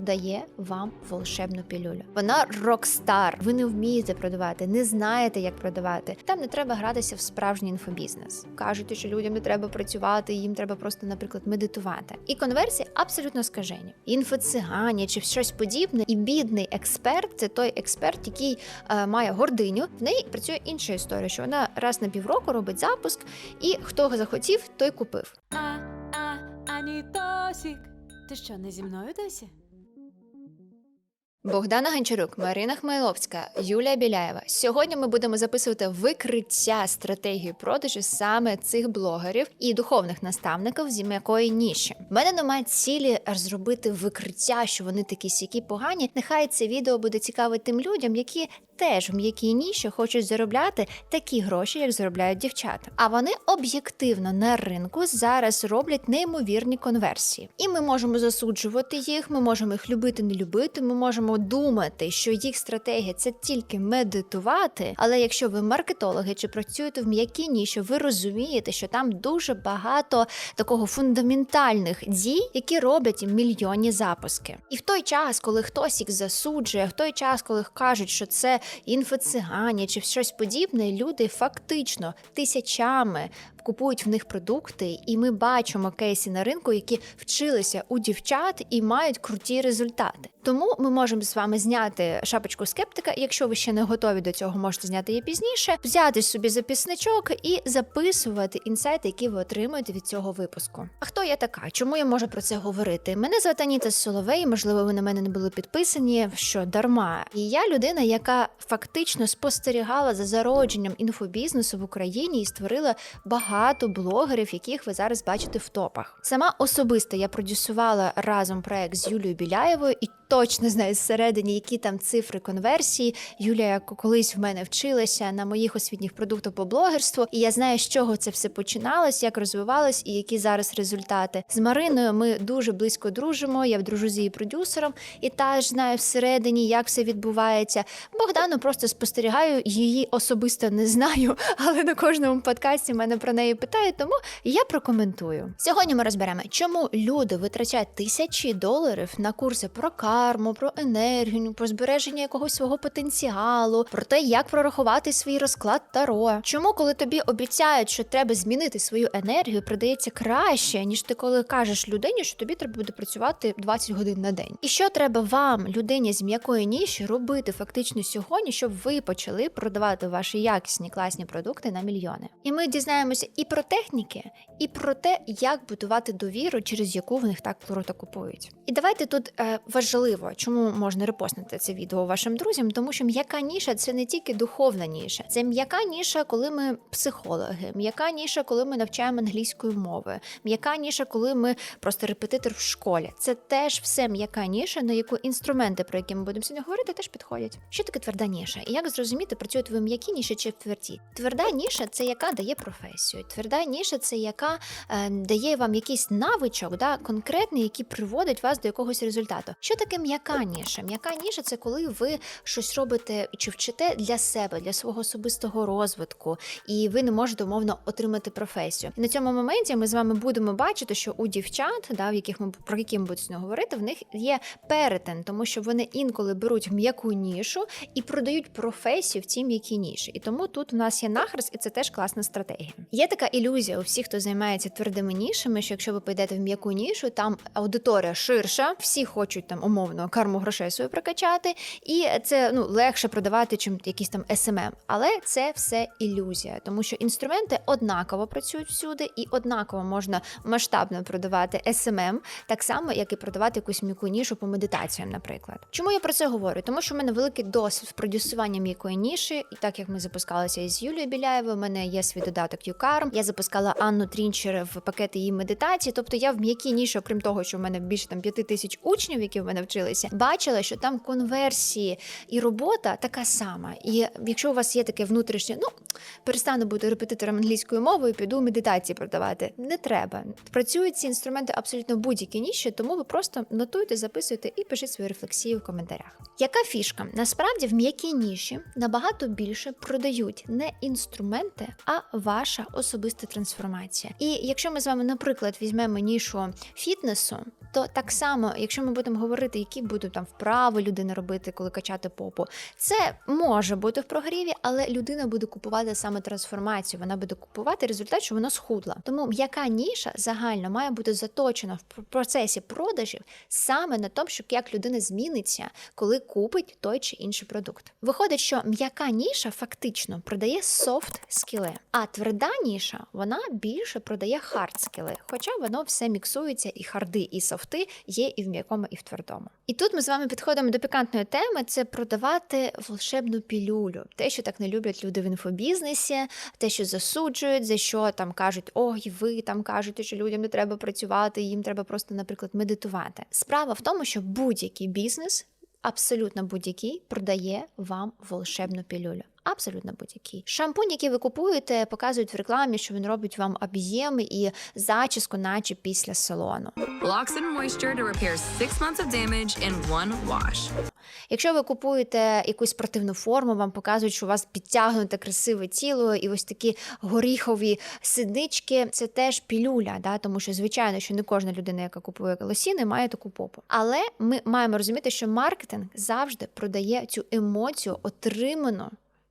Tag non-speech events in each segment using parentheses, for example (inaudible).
продає вам волшебну пілюлю. Вона рокстар. Ви не вмієте продавати, не знаєте, як продавати. Там не треба гратися в справжній інфобізнес. Кажуть, що людям не треба працювати, їм треба просто, наприклад, медитувати. І конверсії абсолютно скажені. Інфоцигані чи щось подібне. І бідний експерт це той експерт, який е, має гординю. В неї працює інша історія, що вона раз на півроку робить запуск, і хто захотів, той купив. А, а, Анітосік. Ти що, не зі мною досі? Богдана Гончарук, Марина Хмайловська, Юлія Біляєва. Сьогодні ми будемо записувати викриття стратегії продажу саме цих блогерів і духовних наставників з м'якої ніші. В мене немає цілі зробити викриття, що вони такі сякі погані. Нехай це відео буде цікаве тим людям, які теж в м'якій ніші хочуть заробляти такі гроші, як заробляють дівчата. А вони об'єктивно на ринку зараз роблять неймовірні конверсії. І ми можемо засуджувати їх, ми можемо їх любити, не любити. Ми можемо думати, що їх стратегія це тільки медитувати. Але якщо ви маркетологи чи працюєте в м'якій ніші, ви розумієте, що там дуже багато такого фундаментальних дій, які роблять мільйонні запуски. І в той час, коли хтось їх засуджує, в той час, коли кажуть, що це інфоцигані чи щось подібне, люди фактично тисячами купують в них продукти, і ми бачимо кейси на ринку, які вчилися у дівчат і мають круті результати. Тому ми можемо з вами зняти шапочку скептика. Якщо ви ще не готові до цього, можете зняти її пізніше, взяти собі записничок і записувати інсайти, які ви отримуєте від цього випуску. А хто я така? Чому я можу про це говорити? Мене звати Аніта Соловей. Можливо, ви на мене не були підписані, що дарма. І я людина, яка фактично спостерігала за зародженням інфобізнесу в Україні і створила багато блогерів, яких ви зараз бачите в топах. Сама особисто я продюсувала разом проект з Юлією Біляєвою і точно знаю зсередині, які там цифри конверсії. Юлія колись в мене вчилася на моїх освітніх продуктах по блогерству, і я знаю, з чого це все починалось, як розвивалось і які зараз результати. З Мариною ми дуже близько дружимо. Я дружу з її продюсером і теж знаю всередині, як все відбувається. Богдану просто спостерігаю, її особисто не знаю, (laughs) але на кожному подкасті мене про неї питають, тому я прокоментую. Сьогодні ми розберемо, чому люди витрачають тисячі доларів на курси про карму, про енергію, про збереження якогось свого потенціалу, про те, як прорахувати свій розклад таро. Чому, коли тобі обіцяють, що треба змінити свою енергію, продається краще, ніж ти коли кажеш людині, що тобі треба буде працювати 20 годин на день. І що треба вам, людині з м'якої ніші, робити фактично сьогодні, щоб ви почали продавати ваші якісні класні продукти на мільйони? І ми дізнаємося і про техніки, і про те, як будувати довіру, через яку в них так круто купують. І давайте тут е, важливо, чому можна репостнути це відео вашим друзям, тому що м'яка ніша це не тільки духовна ніша, це м'яка ніша, коли ми психологи, м'яка ніша, коли ми навчаємо англійської мови, м'яка ніша, коли ми просто репетитор в школі. Це теж все м'яка ніша, на яку інструменти, про які ми будемо сьогодні говорити, теж підходять. Що таке тверда ніша? І як зрозуміти, працюєте ви в м'якій ніші чи в твердій? Тверда ніша це яка дає професію. Тверда ніша це яка е, дає вам якийсь навичок, да, конкретний, який приводить вас до якогось результату. Що таке м'яка ніша? М'яка ніша це коли ви щось робите чи вчите для себе, для свого особистого розвитку, і ви не можете умовно отримати професію. І на цьому моменті ми з вами будемо бачити, що у дівчат, да, в яких ми про які ми будемо говорити, в них є перетин, тому що вони інколи беруть м'яку нішу і продають професію в цій м'якій ніші. І тому тут у нас є нахрест, і це теж класна стратегія. Є така ілюзія у всіх, хто займається твердими нішами, що якщо ви підете в м'яку нішу, там аудиторія ширша, всі хочуть там умовно карму грошей свою прокачати, і це ну легше продавати, чим якісь там SMM. Але це все ілюзія, тому що інструменти однаково працюють всюди, і однаково можна масштабно продавати SMM, так само як і продавати якусь м'яку нішу по медитаціям, наприклад. Чому я про це говорю? Тому що в мене великий досвід в продюсуванні м'якої ніші, і так як ми запускалися із Юлією Біляєвою, у мене є свій додаток YouCarm, Я запускала Анну Трінчер в пакети її медитації. Тобто я в м'якій ніші, окрім того, що в мене більше там п'яти тисяч учнів, які в мене вчилися, бачила, що там конверсії і робота така сама. І якщо у вас є таке внутрішнє, ну перестану бути репетитором англійської мови, і піду медитації продавати. Не треба. Працюють ці інструменти абсолютно будь-якій ніші, тому ви просто нотуйте, записуйте і пишіть свої рефлексії в коментарях. Яка фішка? Насправді в м'якій ніші набагато більше продають не інструменти, а ваша особиста трансформація. І якщо ми з вами, наприклад, візьмемо нішу фітнесу, То так само, якщо ми будемо говорити, які будуть там вправи людина робити, коли качати попу, це може бути в прогріві, але людина буде купувати саме трансформацію. Вона буде купувати результат, що вона схудла. Тому м'яка ніша загально має бути заточена в процесі продажів саме на тому, що як людина зміниться, коли купить той чи інший продукт. Виходить, що м'яка ніша фактично продає софт скіли, а тверда ніша вона більше продає хард скіли. Хоча воно все міксується, і харди, і софти є і в м'якому, і в твердому. І тут ми з вами підходимо до пікантної теми: це продавати волшебну пілюлю, те, що так не люблять люди в інфобізнесі, те, що засуджують, за що там кажуть, ой, ви там кажете, що людям не треба працювати, їм треба просто, наприклад, медитувати. Справа в тому, що будь-який бізнес. Абсолютно будь-який продає вам волшебну пілюлю. Абсолютно будь-який. Шампунь, який ви купуєте, показують в рекламі, що він робить вам об'єм і зачіску, наче після салону. Locks in moisture to repair six months of damage in one wash. Якщо ви купуєте якусь спортивну форму, вам показують, що у вас підтягнуте красиве тіло, і ось такі горіхові сиднички, це теж пілюля, да? тому що звичайно, що не кожна людина, яка купує лосіни, має таку попу. Але ми маємо розуміти, що маркетинг завжди продає цю емоцію, отриману.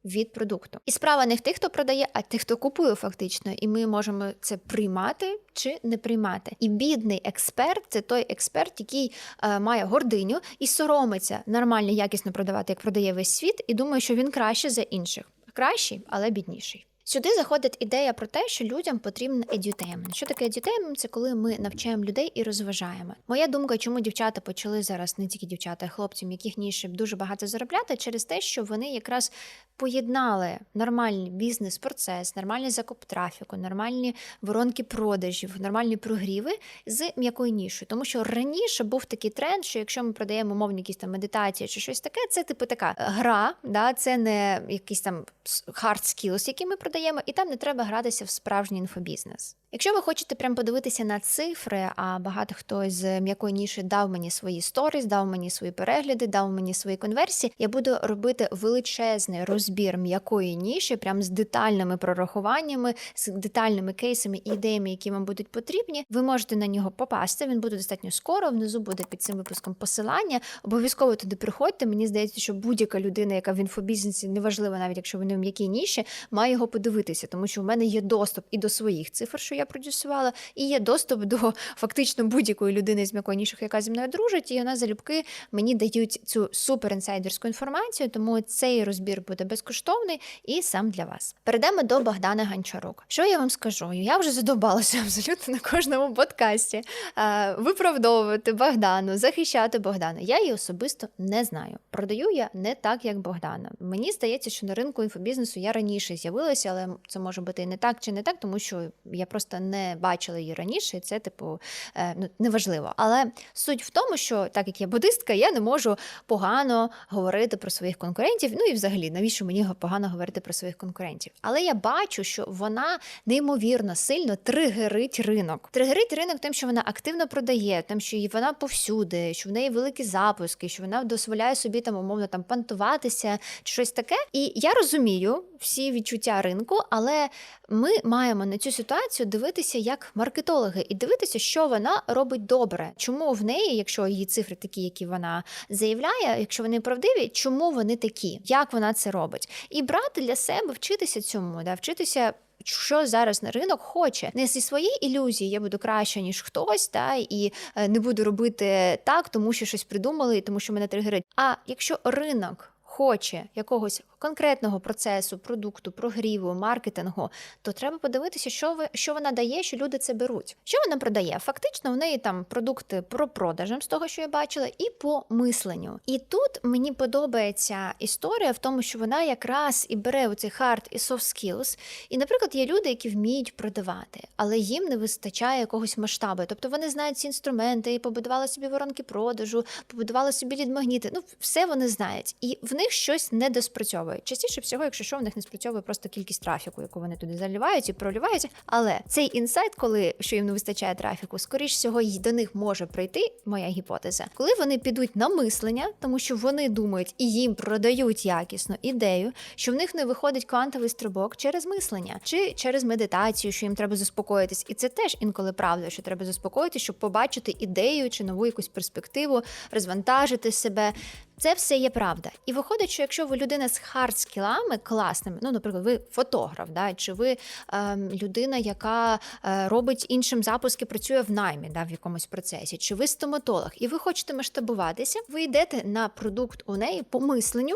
Від продукту. І справа не в тих, хто продає, а тих, хто купує фактично. І ми можемо це приймати чи не приймати. І бідний експерт це той експерт, який е, має гординю і соромиться нормально, якісно продавати, як продає весь світ, і думає, що він краще за інших. Кращий, але бідніший. Сюди заходить ідея про те, що людям потрібен едютеймент. Що таке едютеймент? Це коли ми навчаємо людей і розважаємо. Моя думка, чому дівчата почали зараз, не тільки дівчата, а хлопці, яких ніше дуже багато заробляти, через те, що вони якраз поєднали нормальний бізнес-процес, нормальний закуп трафіку, нормальні воронки продажів, нормальні прогріви з м'якою нішою. Тому що раніше був такий тренд, що якщо ми продаємо умовні якісь там медитації чи щось таке, це типу така гра, да, це не якийсь там hard skills, які ми продаємо, і там не треба гратися в справжній інфобізнес. Якщо ви хочете прям подивитися на цифри, а багато хто з м'якої ніші дав мені свої сторіс, дав мені свої перегляди, дав мені свої конверсії, я буду робити величезний розбір м'якої ніші, прям з детальними прорахуваннями, з детальними кейсами і ідеями, які вам будуть потрібні. Ви можете на нього попасти. Він буде достатньо скоро. Внизу буде під цим випуском посилання. Обов'язково туди приходьте. Мені здається, що будь-яка людина, яка в інфобізнесі, неважливо, навіть якщо вони в м'якій ніші, має його подивитися, тому що в мене є доступ і до своїх цифр, що я продюсувала, і є доступ до фактично будь-якої людини з м'якої ніші, яка зі мною дружить, і вона залюбки мені дають цю супер інсайдерську інформацію. Тому цей розбір буде безкоштовний і сам для вас. Перейдемо до Богдана Ганчарук. Що я вам скажу? Я вже задобалася абсолютно на кожному подкасті. Е, Виправдовувати Богдану, захищати Богдана. Я її особисто не знаю. Продаю я не так, як Богдана. Мені здається, що на ринку інфобізнесу я раніше з'явилася, але це може бути і не так чи не так, тому що я просто не бачила її раніше, і це, типу, е, ну неважливо. Але суть в тому, що так як я буддистка, я не можу погано говорити про своїх конкурентів. Ну і взагалі, навіщо мені погано говорити про своїх конкурентів? Але я бачу, що вона неймовірно сильно тригерить ринок. Тригерить ринок тим, що вона активно продає, тим, що вона повсюди, що в неї великі запуски, що вона дозволяє собі там умовно там пантуватися чи щось таке. І я розумію всі відчуття ринку, але ми маємо на цю ситуацію дивитися як маркетологи і дивитися, що вона робить добре. Чому в неї, якщо її цифри такі, які вона заявляє, якщо вони правдиві, чому вони такі, як вона це робить, і брати для себе вчитися цьому, да, вчитися. Що зараз на ринок хоче не зі своєї ілюзії, я буду краще ніж хтось, та і е, не буду робити так, тому що щось придумали, тому що мене тригерить. А якщо ринок хоче якогось конкретного процесу, продукту, прогріву, маркетингу, то треба подивитися, що ви що вона дає, що люди це беруть. Що вона продає? Фактично, в неї там продукти про продажем з того, що я бачила, і по мисленню. І тут мені подобається історія в тому, що вона якраз і бере оцей hard і soft skills. І, наприклад, є люди, які вміють продавати, але їм не вистачає якогось масштабу. Тобто вони знають ці інструменти, побудували собі воронки продажу, побудували собі лідмагніти. Ну, все вони знають, і в них щось не доспрацьовує. Спрацьовує. Частіше всього, якщо що, в них не спрацьовує просто кількість трафіку, яку вони туди заливають і проливають. Але цей інсайт, коли що їм не вистачає трафіку, скоріш всього, й до них може прийти моя гіпотеза, коли вони підуть на мислення, тому що вони думають і їм продають якісно ідею, що в них не виходить квантовий стрибок через мислення чи через медитацію, що їм треба заспокоїтись. І це теж інколи правда, що треба заспокоїтися, щоб побачити ідею чи нову якусь перспективу, розвантажити себе. Це все є правда. І виходить, що якщо ви людина з хард-скілами класними, ну, наприклад, ви фотограф, да, чи ви ем, людина, яка е, робить іншим запуски, працює в наймі да, в якомусь процесі, чи ви стоматолог, і ви хочете масштабуватися, ви йдете на продукт у неї по мисленню.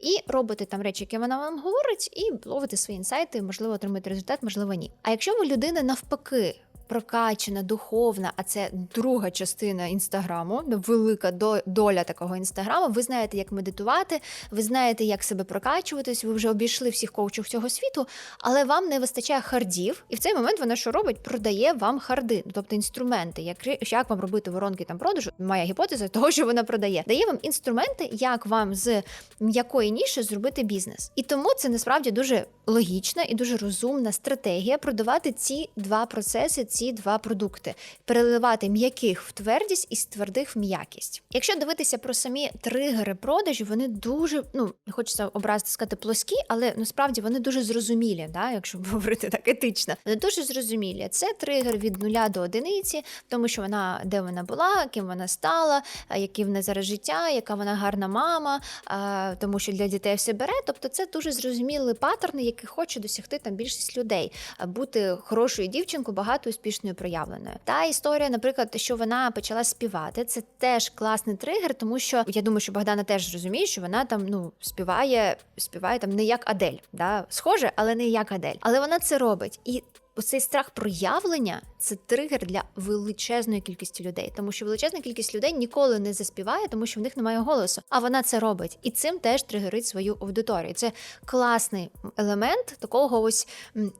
І робите там речі, які вона вам говорить, і ловите свої інсайти, можливо, отримаєте результат, можливо, ні. А якщо ви людина навпаки прокачена, духовна, а це друга частина інстаграму, велика доля такого інстаграму. Ви знаєте, як медитувати, ви знаєте, як себе прокачуватись, ви вже обійшли всіх коучів цього світу, але вам не вистачає хардів. І в цей момент вона що робить? Продає вам харди, тобто інструменти, як, як вам робити воронки там продажу. Моя гіпотеза того, що вона продає, дає вам інструменти, як вам з м'якої ніші зробити бізнес. І тому це насправді дуже логічна і дуже розумна стратегія продавати ці два процеси, ці два продукти, переливати м'яких в твердість і з твердих в м'якість. Якщо дивитися про самі тригери продажу, вони дуже ну хочеться образити сказати плоскі, але насправді вони дуже зрозумілі, да, якщо (laughs) говорити так етично. Вони дуже зрозумілі. Це тригер від нуля до одиниці, тому що вона де вона була, ким вона стала, які в неї зараз життя, яка вона гарна мама, а, тому що для дітей все бере. Тобто, це дуже зрозумілий паттерн, який хоче досягти там більшість людей, а бути хорошою дівчинкою, багато успішною проявленою. Та історія, наприклад, що вона почала співати, це теж класний тригер, тому що я думаю, що Богдана теж розуміє, що вона там ну співає, співає там не як Адель, да схоже, але не як Адель. Але вона це робить і. Оцей страх проявлення це тригер для величезної кількості людей, тому що величезна кількість людей ніколи не заспіває, тому що в них немає голосу. А вона це робить, і цим теж тригерить свою аудиторію. Це класний елемент такого ось,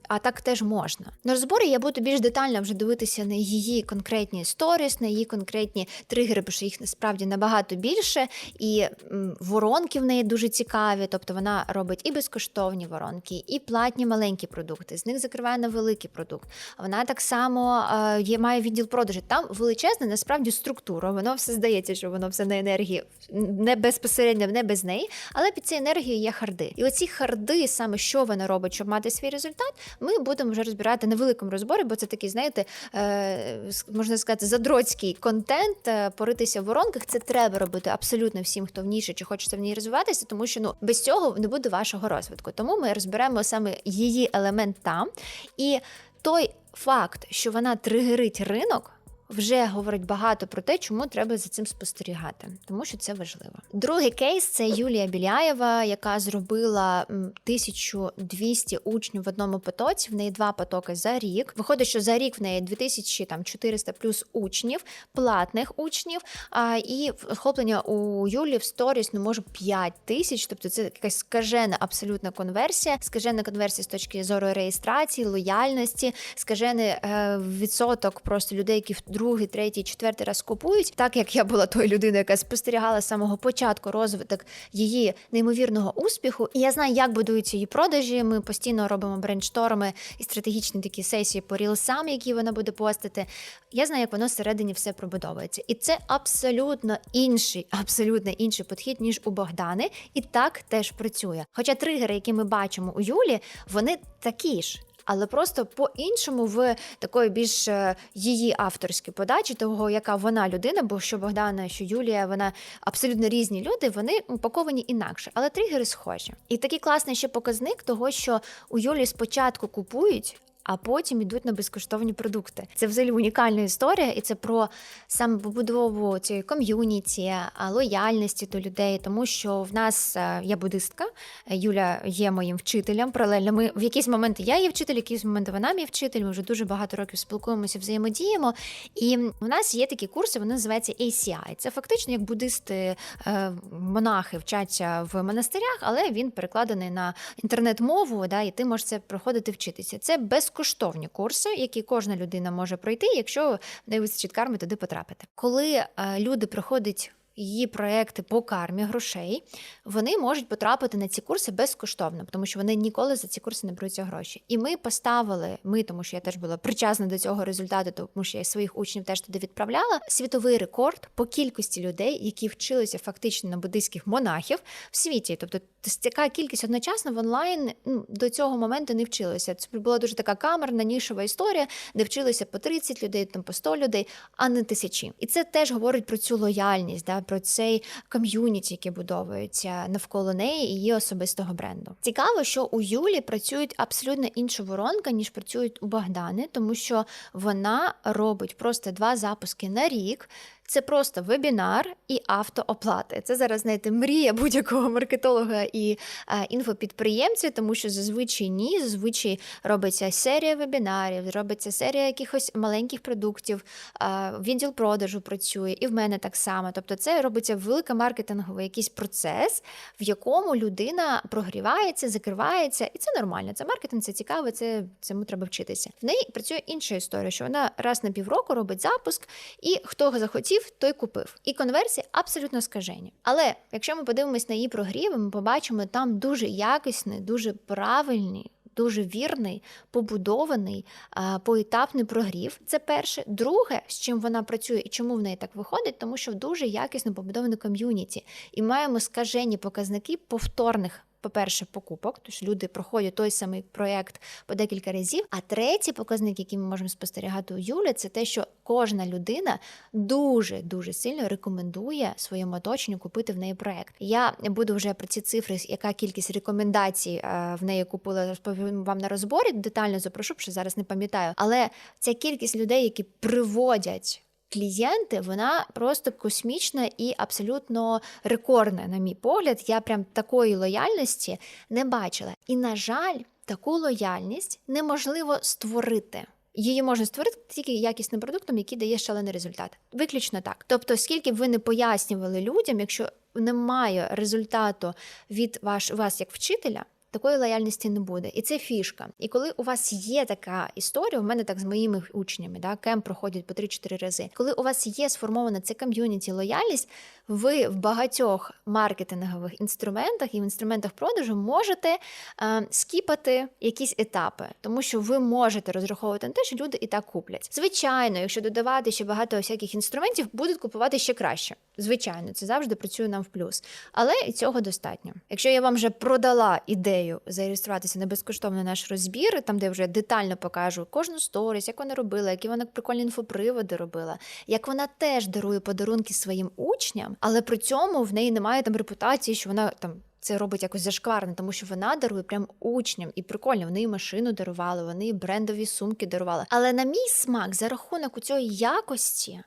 а так теж можна. На розборі я буду більш детально вже дивитися на її конкретні сторіс, на її конкретні тригери, бо що їх насправді набагато більше, і воронки в неї дуже цікаві. Тобто вона робить і безкоштовні воронки, і платні маленькі продукти. З них закриває на великий продукт. Вона так само е, є має відділ продажу. Там величезна насправді структура. Воно все здається, що воно все на енергії не безпосередньо, не без неї, але під цією енергією є харди. І оці харди, саме що вона робить, щоб мати свій результат, ми будемо вже розбирати на великому розборі, бо це такий, знаєте, е, можна сказати, задроцький контент. е, Поритися в воронках. Це треба робити абсолютно всім, хто в ніші чи хочеться в ній розвиватися, тому що ну без цього не буде вашого розвитку. Тому ми розберемо саме її елемент там. І той факт, що вона тригерить ринок. Вже говорить багато про те, чому треба за цим спостерігати, тому що це важливо. Другий кейс це Юлія Біляєва, яка зробила м, 1200 учнів в одному потоці. В неї два потоки за рік. Виходить, що за рік в неї 2400 плюс учнів, платних учнів. А, і охоплення у Юлі в сторіс ну може 5 тисяч. Тобто це якась скажена абсолютна конверсія, скажена конверсія з точки зору реєстрації, лояльності, скажений е, відсоток просто людей, які в другий, третій, четвертий раз купують. Так як я була тою людиною, яка спостерігала з самого початку розвиток її неймовірного успіху. І я знаю, як будуються її продажі. Ми постійно робимо брейншторми і стратегічні такі сесії по рілсам, які вона буде постити. Я знаю, як воно всередині все пробудовується. І це абсолютно інший, абсолютно інший підхід, ніж у Богдани, і так теж працює. Хоча тригери, які ми бачимо у Юлі, вони такі ж. Але просто по-іншому в такої більш е, її авторській подачі, того, яка вона людина, бо що Богдана, що Юлія, вона абсолютно різні люди, вони упаковані інакше, але тригери схожі. І такий класний ще показник того, що у Юлі спочатку купують. А потім йдуть на безкоштовні продукти. Це взагалі унікальна історія, і це про саме побудову цієї ком'юніті, лояльності до людей, тому що в нас е, я буддистка, е, Юля є моїм вчителем. Паралельно ми в якісь моменти я є вчитель, в якісь моменти вона мій вчитель. Ми вже дуже багато років спілкуємося, взаємодіємо. І в нас є такі курси, вони називаються ACI. Це фактично як буддисти, е, монахи вчаться в монастирях, але він перекладений на інтернет-мову, да, і ти можеш це проходити вчитися. Це безкоштовні курси, які кожна людина може пройти, якщо не вистачить карми туди потрапити. Коли е, люди приходять її проекти по кармі грошей, вони можуть потрапити на ці курси безкоштовно, тому що вони ніколи за ці курси не беруться гроші. І ми поставили, ми, тому що я теж була причасна до цього результату, тому що я своїх учнів теж туди відправляла. Світовий рекорд по кількості людей, які вчилися фактично на буддийських монахів в світі. Тобто така кількість одночасно в онлайн ну, до цього моменту не вчилися. Це була дуже така камерна, нішова історія, де вчилися по 30 людей, там по 100 людей, а не тисячі. І це теж говорить про цю лояльність, про цей ком'юніті, яке будовується навколо неї і її особистого бренду. Цікаво, що у Юлі працюють абсолютно інша воронка, ніж працюють у Богдани, тому що вона робить просто два запуски на рік. Це просто вебінар і автооплати. Це зараз знаєте, мрія будь-якого маркетолога і е, інфопідприємця, тому що зазвичай ні, зазвичай робиться серія вебінарів, робиться серія якихось маленьких продуктів, е, відділ продажу працює, і в мене так само. Тобто, це робиться великий маркетинговий якийсь процес, в якому людина прогрівається, закривається, і це нормально. Це маркетинг, це цікаво, це цьому треба вчитися. В неї працює інша історія, що вона раз на півроку робить запуск, і хто захотів, той купив. І конверсії абсолютно скажені. Але якщо ми подивимось на її прогріви, ми побачимо там дуже якісний, дуже правильний. Дуже вірний, побудований, поетапний прогрів. Це перше. Друге, з чим вона працює і чому в неї так виходить, тому що дуже якісно побудоване ком'юніті. І маємо скажені показники повторних. По-перше, покупок, тож люди проходять той самий проєкт по декілька разів. А третій показник, який ми можемо спостерігати у Юлі, це те, що кожна людина дуже дуже сильно рекомендує своєму оточенню купити в неї проєкт. Я буду вже про ці цифри, яка кількість рекомендацій е, в неї купила, розповім вам на розборі. Детально запрошу, що зараз не пам'ятаю. Але ця кількість людей, які приводять клієнти, вона просто космічна і абсолютно рекордна, на мій погляд. Я прям такої лояльності не бачила. І, на жаль, таку лояльність неможливо створити. Її можна створити тільки якісним продуктом, який дає шалений результат. Виключно так. Тобто, скільки б ви не пояснювали людям, якщо немає результату від ваш, вас як вчителя. Такої лояльності не буде, і це фішка. І коли у вас є така історія, у мене так з моїми учнями, да, кемп проходять по 3-4 рази. Коли у вас є сформована це ком'юніті лояльність, ви в багатьох маркетингових інструментах і в інструментах продажу можете е, скіпати якісь етапи, тому що ви можете розраховувати на те, що люди і так куплять. Звичайно, якщо додавати ще багато всяких інструментів, будуть купувати ще краще. Звичайно, це завжди працює нам в плюс. Але і цього достатньо. Якщо я вам вже продала ідею зареєструватися на безкоштовний наш розбір, там де вже детально покажу кожну сторіс, як вона робила, які вона прикольні інфоприводи робила, як вона теж дарує подарунки своїм учням, але при цьому в неї немає там репутації, що вона там. Це робить якось зашкварно, тому що вона дарує прям учням і прикольно. Вони машину дарували, вони брендові сумки дарували. Але на мій смак за рахунок у цієї якості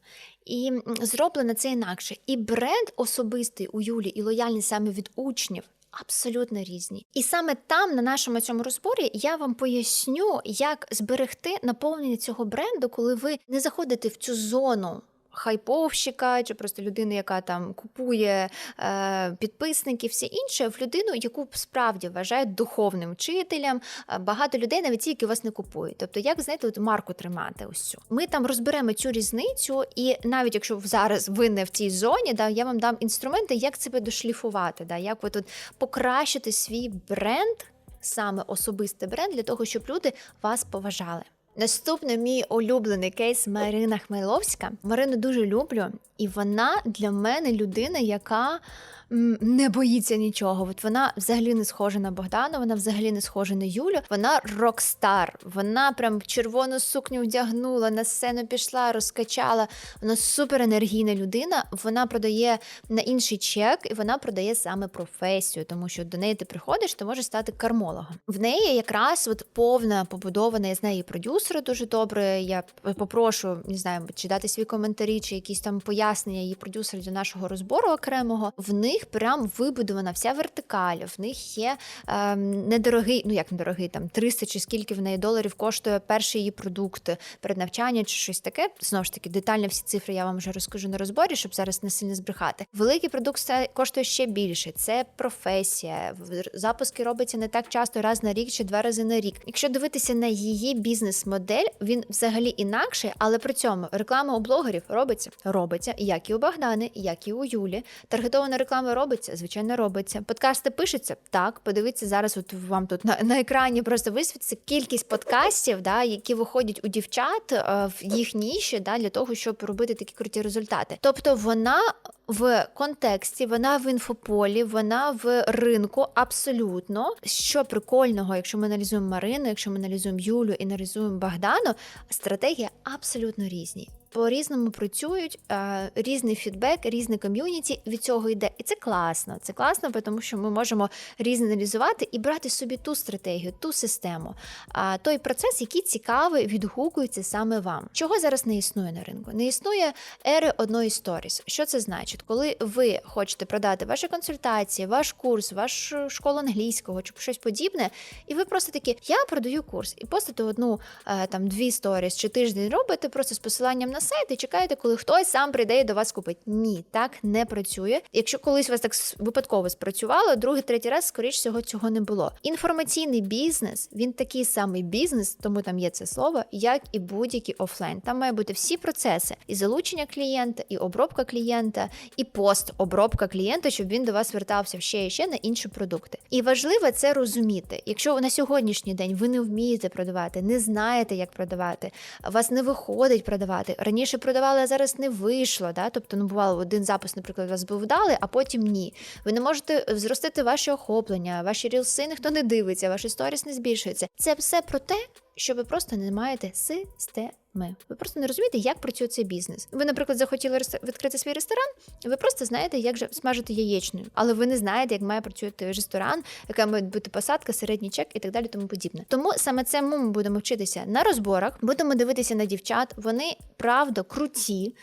і зроблено це інакше. І бренд особистий у Юлі, і лояльність саме від учнів. Абсолютно різні, і саме там, на нашому цьому розборі, я вам поясню, як зберегти наповнення цього бренду, коли ви не заходите в цю зону хайповщика чи просто людини, яка там купує е, підписників, все інше, в людину, яку справді вважають духовним вчителем. Е, Багато людей навіть ті, які вас не купують. Тобто, як знаєте, от марку тримати ось цю. Ми там розберемо цю різницю, і навіть якщо зараз ви не в цій зоні, да, я вам дам інструменти, як себе дошліфувати, да, як ви тут покращити свій бренд. Саме особистий бренд для того, щоб люди вас поважали. Наступний мій улюблений кейс Марина Хмайловська. Марину дуже люблю, і вона для мене людина, яка не боїться нічого. От вона взагалі не схожа на Богдану, вона взагалі не схожа на Юлю. Вона рокстар. Вона прям червону сукню вдягнула, на сцену пішла, розкачала. Вона суперенергійна людина. Вона продає на інший чек, і вона продає саме професію, тому що до неї ти приходиш, ти можеш стати кармологом. В неї якраз от повна побудована, я знаю її продюсера дуже добре. Я попрошу, не знаю, чи дати свої коментарі, чи якісь там пояснення її продюсерів до нашого розбору окремого. В них них прям вибудована вся вертикаль, в них є ем, недорогий, ну як недорогий, там 300 чи скільки в неї доларів коштує перший її продукт перед навчанням чи щось таке. Знову ж таки, детально всі цифри я вам вже розкажу на розборі, щоб зараз не сильно збрехати. Великий продукт коштує ще більше. Це професія. Запуски робиться не так часто, раз на рік чи два рази на рік. Якщо дивитися на її бізнес-модель, він взагалі інакший, але при цьому реклама у блогерів робиться, робиться, як і у Богдани, як і у Юлі. Таргетована реклама робиться, звичайно, робиться. Подкасти пишуться. Так, подивіться зараз. От вам тут на, на екрані просто висвітиться кількість подкастів, да, які виходять у дівчат е, в їх ніші, да, для того, щоб робити такі круті результати. Тобто вона в контексті, вона в інфополі, вона в ринку абсолютно. Що прикольного, якщо ми аналізуємо Марину, якщо ми аналізуємо Юлю і аналізуємо Богдану, стратегії абсолютно різні. По-різному працюють е, різний фідбек, різне ком'юніті від цього йде. І це класно. Це класно, тому що ми можемо різно аналізувати і брати собі ту стратегію, ту систему, той процес, який цікавий, відгукується саме вам. Чого зараз не існує на ринку? Не існує ери одної сторіс. Що це значить? Коли ви хочете продати ваші консультації, ваш курс, вашу школу англійського чи щось подібне, і ви просто такі, я продаю курс, і постите одну е, там дві сторіс чи тиждень робите просто з посиланням на сайт і чекаєте, коли хтось сам прийде і до вас купить. Ні, так не працює. Якщо колись вас так випадково спрацювало, другий, третій раз, скоріш всього, цього не було. Інформаційний бізнес він такий самий бізнес, тому там є це слово, як і будь-який офлайн. Там має бути всі процеси: і залучення клієнта, і обробка клієнта, і пост-обробка клієнта, щоб він до вас звертався ще і ще на інші продукти. І важливо це розуміти. Якщо на сьогоднішній день ви не вмієте продавати, не знаєте, як продавати, вас не виходить продавати. Раніше продавали, а зараз не вийшло. Да? Тобто, ну бувало, один запис, наприклад, вас був вдалий, а потім ні. Ви не можете зростити ваші охоплення, ваші рілси ніхто не дивиться, ваші сторіс не збільшуються. Це все про те, що ви просто не маєте системи. Ви просто не розумієте, як працює цей бізнес. Ви, наприклад, захотіли відкрити свій ресторан, і ви просто знаєте, як же смажити яєчню, але ви не знаєте, як має працювати ресторан, яка має бути посадка, середній чек і так далі, тому подібне. Тому саме це ми будемо вчитися на розборах, будемо дивитися на дівчат. Вони правда круті.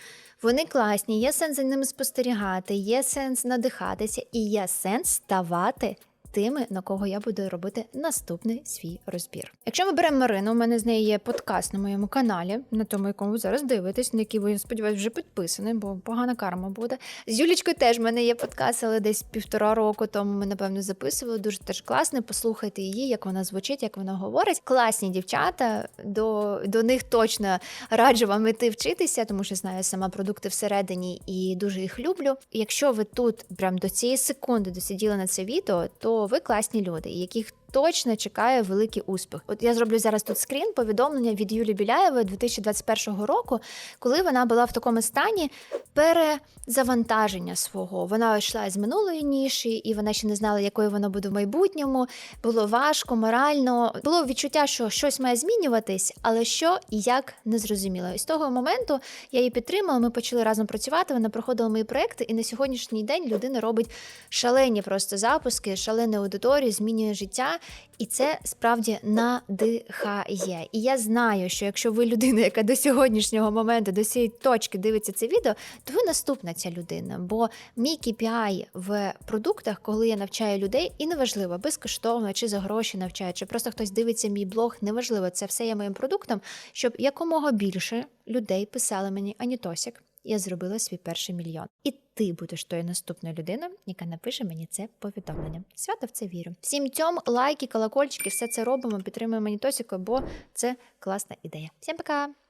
Вони класні, є сенс за ними спостерігати, є сенс надихатися і є сенс ставати тими, на кого я буду робити наступний свій розбір. Якщо ми беремо Марину, у мене з нею є подкаст на моєму каналі, на тому, якому ви зараз дивитесь, на який ви, я сподіваюся, вже підписані, бо погана карма буде. З Юлічкою теж в мене є подкаст, але десь півтора року тому ми, напевно, записували. Дуже теж класно. Послухайте її, як вона звучить, як вона говорить. Класні дівчата, до, до них точно раджу вам іти вчитися, тому що знаю сама продукти всередині і дуже їх люблю. Якщо ви тут прям до цієї секунди досиділи на це відео, то ви класні люди, яких точно чекає великий успіх. От я зроблю зараз тут скрін повідомлення від Юлії Біляєвої 2021 року, коли вона була в такому стані перезавантаження свого. Вона йшла з минулої ніші, і вона ще не знала, якою вона буде в майбутньому. Було важко, морально. Було відчуття, що щось має змінюватись, але що і як не зрозуміло. І з того моменту я її підтримала. Ми почали разом працювати. Вона проходила мої проекти, і на сьогоднішній день людина робить шалені просто запуски, шалені аудиторії, змінює життя. І це справді надихає. І я знаю, що якщо ви людина, яка до сьогоднішнього моменту, до цієї точки дивиться це відео, то ви наступна ця людина. Бо мій KPI в продуктах, коли я навчаю людей, і неважливо, безкоштовно чи за гроші навчаю, чи просто хтось дивиться мій блог, неважливо, це все є моїм продуктом, щоб якомога більше людей писали мені Анітосік. Я зробила свій перший мільйон. І ти будеш тою наступною людиною, яка напише мені це повідомлення. Свято в це вірю. Всім цьом, лайки, колокольчики, все це робимо, підтримуємо Анітосіку, бо це класна ідея. Всім пока!